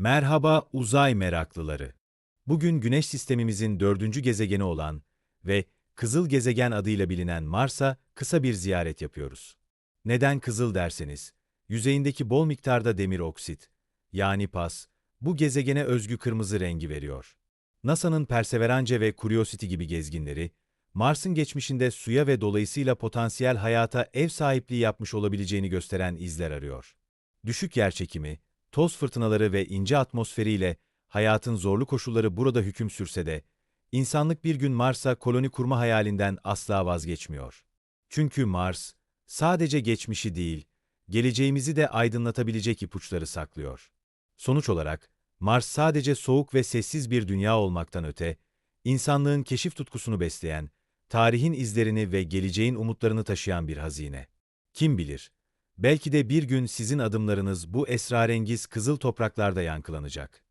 Merhaba uzay meraklıları. Bugün Güneş sistemimizin dördüncü gezegeni olan ve Kızıl Gezegen adıyla bilinen Mars'a kısa bir ziyaret yapıyoruz. Neden kızıl derseniz, yüzeyindeki bol miktarda demir oksit, yani pas, bu gezegene özgü kırmızı rengi veriyor. NASA'nın Perseverance ve Curiosity gibi gezginleri, Mars'ın geçmişinde suya ve dolayısıyla potansiyel hayata ev sahipliği yapmış olabileceğini gösteren izler arıyor. Düşük yerçekimi, toz fırtınaları ve ince atmosferiyle hayatın zorlu koşulları burada hüküm sürse de, insanlık bir gün Mars'a koloni kurma hayalinden asla vazgeçmiyor. Çünkü Mars, sadece geçmişi değil, geleceğimizi de aydınlatabilecek ipuçları saklıyor. Sonuç olarak, Mars sadece soğuk ve sessiz bir dünya olmaktan öte, insanlığın keşif tutkusunu besleyen, tarihin izlerini ve geleceğin umutlarını taşıyan bir hazine. Kim bilir, belki de bir gün sizin adımlarınız bu esrarengiz kızıl topraklarda yankılanacak.